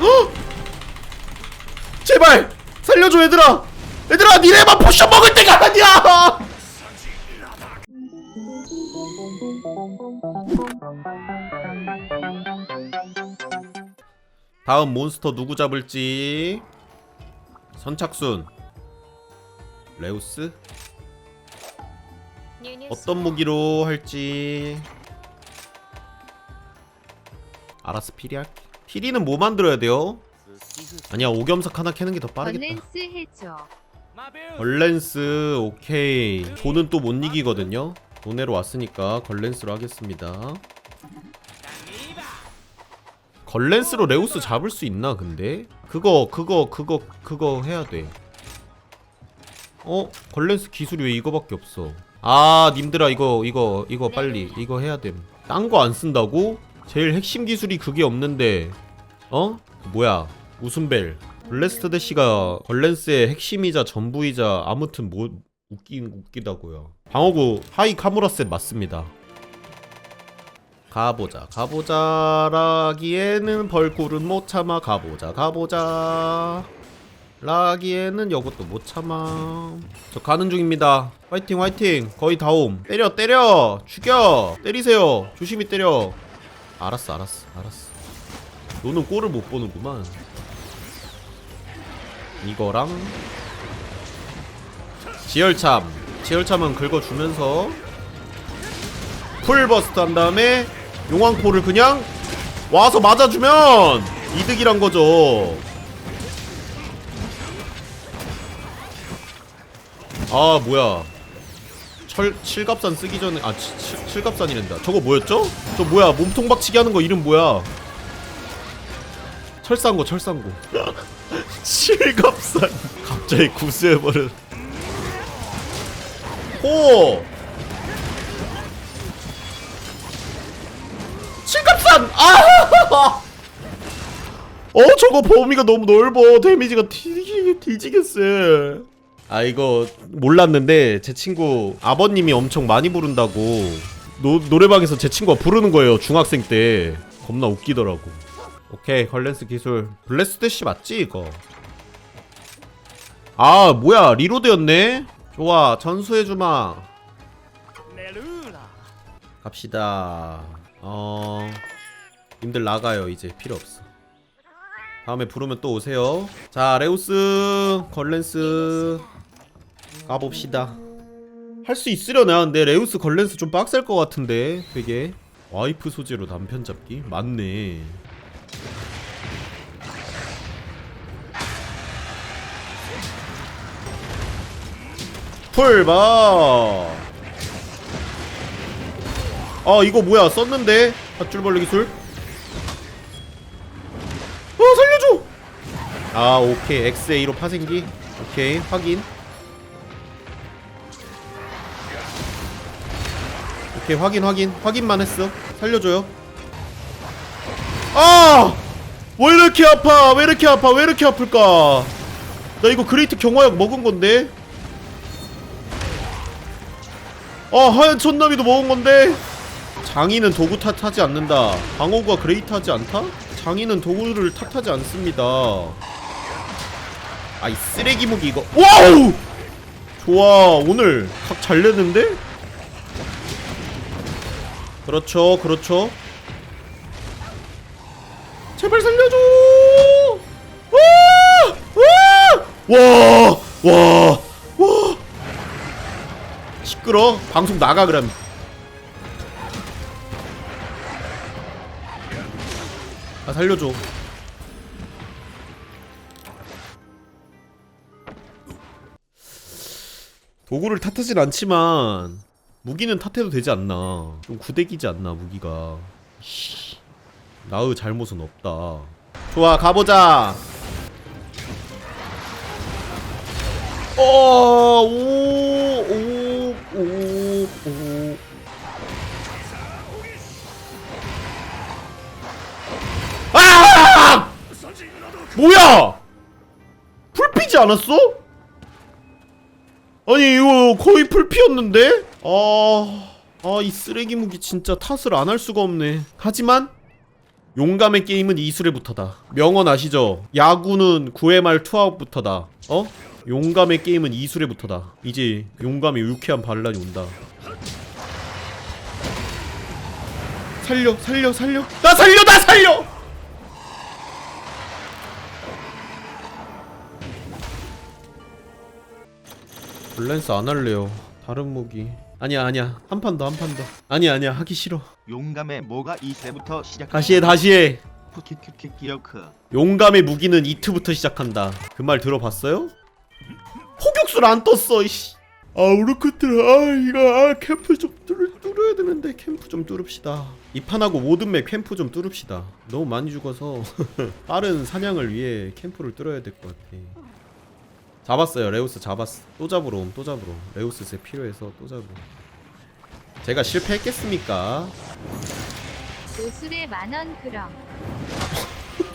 헉! 제발 살려줘 얘들아. 얘들아 니네만 포션 먹을 때가 아니야. 다음 몬스터 누구 잡을지. 선착순. 레우스? 어떤 무기로 할지. 알아서 피리 할게 피리는 뭐 만들어야 돼요? 아니야 오겸석 하나 캐는 게 더 빠르겠다 해줘. 걸렌스 오케이 돈은 또못 이기거든요 돈내러 왔으니까 걸렌스로 하겠습니다 걸렌스로 레우스 잡을 수 있나 근데? 그거 그거 그거 그거 해야 돼 어? 걸렌스 기술이 왜 이거밖에 없어 아 님들아 이거 이거 이거 빨리 이거 해야 됨딴 거 안 쓴다고? 제일 핵심 기술이 그게 없는데 어? 뭐야? 웃음벨. 블레스트 대시가 걸렌스의 핵심이자 전부이자 아무튼 뭐 웃긴 웃기다고요. 방어구 하이 카무라셋 맞습니다. 가보자 가보자 라기에는 벌꿀은 못 참아. 가보자 가보자. 라기에는 이것도 못 참아. 저 가는 중입니다. 화이팅 화이팅. 거의 다옴. 때려 때려. 죽여. 때리세요. 조심히 때려. 알았어 알았어 알았어 너는 꼴을 못 보는구만. 이거랑 지열참. 지열참은 긁어주면서 풀버스트 한 다음에 용왕포를 그냥 와서 맞아주면 이득이란 거죠. 아 뭐야. 철 칠갑산 쓰기 전에 아 치- 칠- 칠갑산이란다. 저거 뭐였죠? 저 뭐야 몸통 박치기 하는 거 이름 뭐야 철상고 철상고. 칠갑산 갑자기 구수해버려. 호! 칠갑산! 아! 어 저거 범위가 너무 넓어. 데미지가 뒤지게 뒤지겠어. 아 이거 몰랐는데 제 친구 아버님이 엄청 많이 부른다고 노, 노래방에서 제 친구가 부르는 거예요 중학생 때. 겁나 웃기더라고 오케이 걸렌스 기술. 블레스 대시 맞지 이거? 아 뭐야 리로드였네? 좋아 전수해주마. 갑시다. 어 님들 나가요 이제. 필요 없어. 다음에 부르면 또 오세요. 자 레우스 걸렌스. 까봅시다. 할 수 있으려나? 근데 레우스 걸렌스 좀 빡셀 것 같은데 되게. 와이프 소재로 남편 잡기? 맞네 풀바 아 이거 뭐야? 썼는데? 밧줄벌레 기술? 어 살려줘! 아 오케이. XA로 파생기. 오케이. 확인. 오케이 확인 확인. 확인만 했어. 살려줘요. 아! 왜 이렇게 아파? 왜 이렇게 아파? 왜 이렇게 아플까? 나 이거 그레이트 경화약 먹은 건데 아 하얀 천나비도 먹은 건데. 장인은 도구 탓하지 않는다. 방어구가 그레이트 하지 않다? 장인은 도구를 탓하지 않습니다. 아이 쓰레기 무기 이거. 와우! 좋아 오늘 각잘 내는데? 그렇죠 그렇죠. 제발 살려줘! 와와와와! 와. 시끄러 방송 나가 그럼. 아 살려줘. 도구를 탓하진 않지만 무기는 탓해도 되지 않나. 좀 구대기지 않나 무기가. 씨, 나의 잘못은 없다. 좋아 가보자. 어, 어오오 오 오 아! 뭐야? 풀피지 않았어? 아니 이거 거의 풀피였는데? 아... 아 이 쓰레기 무기 진짜 탓을 안 할 수가 없네 하지만 용감의 게임은 이술에부터다. 명언 아시죠? 야구는 9회 말 투아웃부터다. 어? 용감의 게임은 이술에부터다. 이제 용감의 유쾌한 반란이 온다. 살려, 살려, 살려. 나 살려, 나 살려. 밸런스 안 할래요. 다른 무기. 아니야, 아니야. 한 판 더, 한 판 더. 아니야, 아니야. 하기 싫어. 용감의 뭐가 이세부터 시작. 다시 해, 다시 해. 키키키. 용감의 무기는 이트부터 시작한다. 그 말 들어봤어요? 포격술 안 떴어. 이씨. 아 우르크트 아 이거 아 캠프 좀 뚫, 뚫어야 되는데 캠프 좀 뚫읍시다. 이 판하고 모든 맵 캠프 좀 뚫읍시다. 너무 많이 죽어서 빠른 사냥을 위해 캠프를 뚫어야 될 것 같아. 잡았어요 레우스 잡았어. 또 잡으러 옴, 또 잡으러. 옴. 레우스 제 필요해서 또 잡으러. 옴. 제가 실패했겠습니까? 노술의 만원 그럼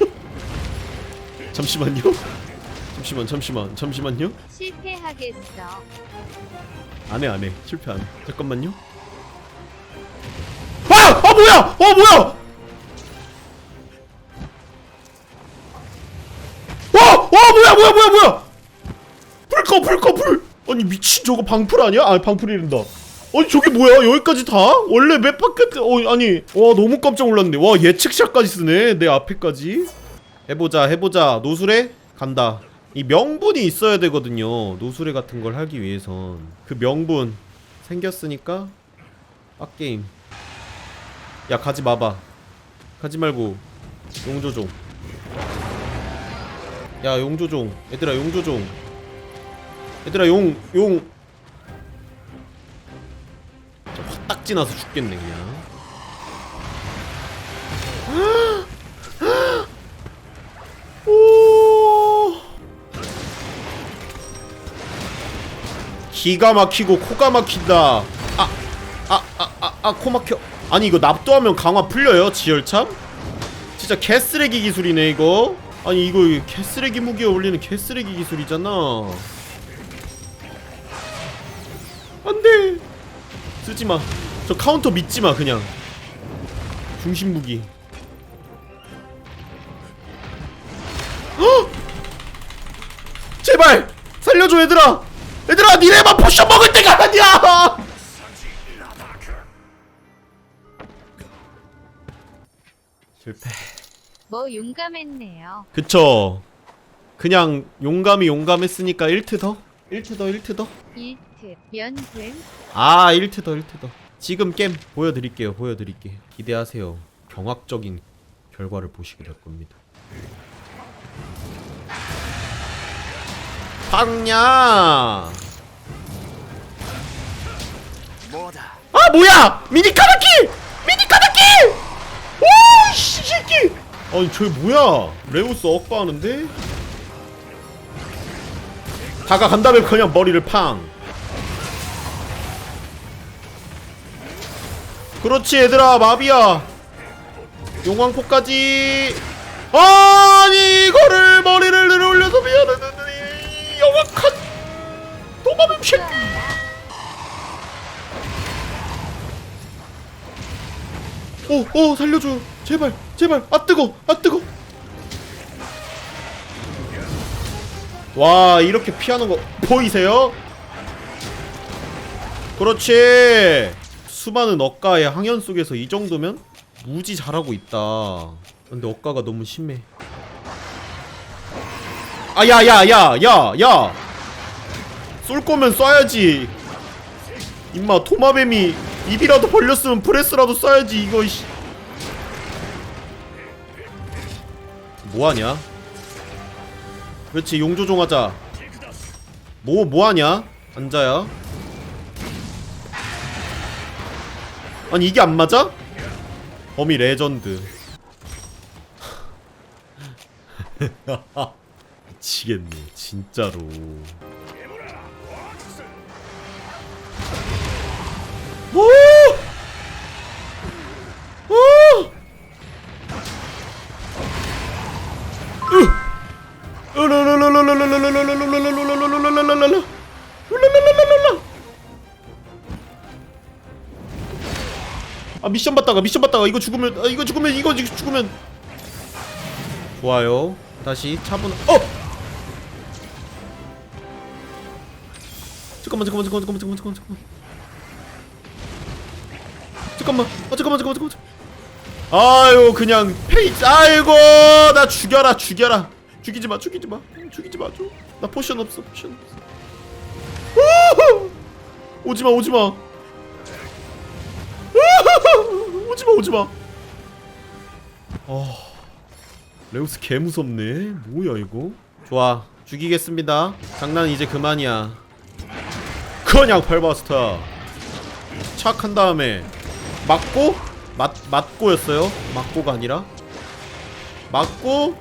잠시만요. 잠시만 잠시만 잠시만요. 실패하겠어. 안해 안해 실패 안해 잠깐만요 아! 아 뭐야! 어 뭐야! 와! 와 뭐야 뭐야 뭐야 뭐야! 불꺼 불꺼 불! 아니 미친 저거 방풀 아니야? 아 방풀이란다 아니 저게 뭐야 여기까지 다? 원래 몇 바퀴 어 아니 와 너무 깜짝 놀랐네 와 예측샷까지 쓰네 내 앞에까지 해보자 해보자 노술해? 간다 이 명분이 있어야 되거든요. 노술해 같은 걸 하기 위해선. 그 명분 생겼으니까 빡게임. 야 가지 마봐. 가지 말고 용조종. 야 용조종. 얘들아 용조종. 얘들아 용용. 확딱 지나서 죽겠네 그냥 기가 막히고 코가 막힌다. 아, 아, 아, 아, 아, 코 막혀. 아니 이거 납도하면 강화 풀려요, 지열참? 진짜 개쓰레기 기술이네 이거. 아니 이거 개쓰레기 무기에 어울리는 개쓰레기 기술이잖아. 안돼. 쓰지 마. 저 카운터 믿지 마 그냥. 중심 무기. 헉! 제발 살려줘 얘들아. 얘들아 니네만 포션 먹을 때가 아니야. 실패. 뭐 용감했네요. 그쵸. 그냥 용감이 용감했으니까 1트 더? 1트 더 1트 더? 일트 면등? 아 1트 더 1트 더. 지금 게임 보여드릴게요 보여드릴게요. 기대하세요. 경악적인 결과를 보시게 될 겁니다 빵냐? 뭐다. 아 뭐야? 미니 카나키! 미니 카나키! 오씨 새끼! 아니 저게 뭐야? 레우스 억바하는데? 다가간 다음에 그냥 머리를 팡. 그렇지 얘들아 마비야. 용왕포까지. 아니 이거를 머리를 내려올려서 미안하는데 이 영악한 도마뱀 새끼 오, 오, 살려줘. 제발, 제발. 아, 뜨거, 아, 뜨거. 와, 이렇게 피하는 거 보이세요? 그렇지. 수많은 억가의 항연 속에서 이 정도면 무지 잘하고 있다. 근데 억가가 너무 심해. 아, 야, 야, 야, 야, 야. 쏠 거면 쏴야지. 임마, 토마뱀이 입이라도 벌렸으면 프레스라도 쏴야지 이거 씨. 뭐하냐? 그렇지 용조종 하자 뭐 뭐하냐? 앉아야 아니 이게 안 맞아? 범위 레전드 미치겠네 진짜로 오! 오! 아 미션 받다가 미션 받다가 이거 죽으면 아 이거 죽으면 이거 죽으면 좋아요 다시 차분 어! 잠깐만 잠깐만 잠깐만 잠깐만 잠깐만 잠깐만 잠깐만. 아 잠깐만 잠깐만 잠깐만 아유 그냥 페이지. 아이고 나 죽여라 죽여라. 죽이지 마 죽이지 마. 죽이지 마줘나 포션 없어 포션 없어. 우후! 오지마 오지마. 우후! 오지마 오지마. 아 레우스 개 무섭네. 뭐야 이거? 좋아 죽이겠습니다. 장난 이제 그만이야 그냥 펠바스타. 착한 다음에 맞고? 맞 맞고였어요? 맞고가 아니라? 맞고?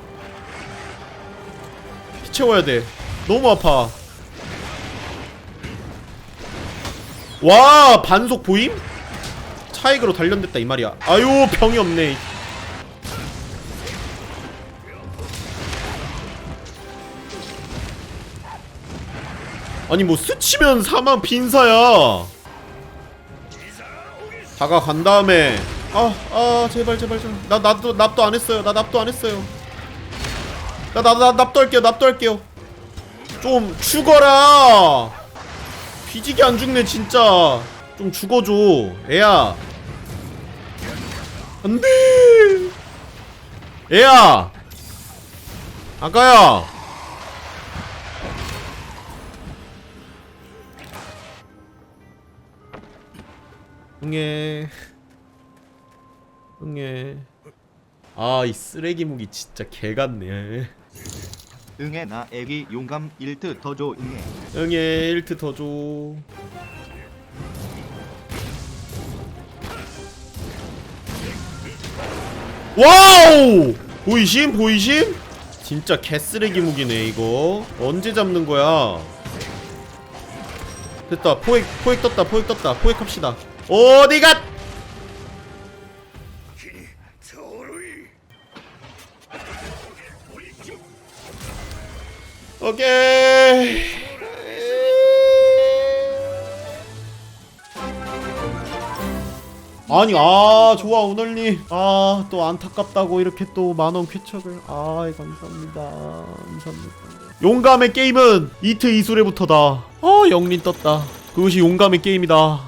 피 채워야 돼. 너무 아파. 와 반속 보임? 차익으로 단련됐다 이 말이야. 아유 병이 없네 아니 뭐 스치면 사망 빈사야. 다가간 다음에 아아 제발 제발 제발 나 납도 납도 안 했어요. 나 납도 안 했어요. 나 나 나 납도 할게요. 납도 할게요. 좀 죽어라! 뒤지게 안 죽네 진짜. 좀 죽어줘 애야. 안돼! 애야! 아까야 응애. 응애. 아이 쓰레기 무기 진짜 개같네. 응애 나 애기 용감 1트 더 줘 응애. 응애 1트 더줘. 와우! 보이심? 보이심? 진짜 개쓰레기 무기네 이거. 언제 잡는 거야? 됐다 포획 포획 떴다 포획 떴다. 포획합시다 어디가 오케이. 아니 아 좋아 오늘님. 아 또 안타깝다고 이렇게 또 만원 쾌척을. 아 감사합니다. 감사합니다. 용감의 게임은 이트 이수레부터다. 아 영린 떴다. 그것이 용감의 게임이다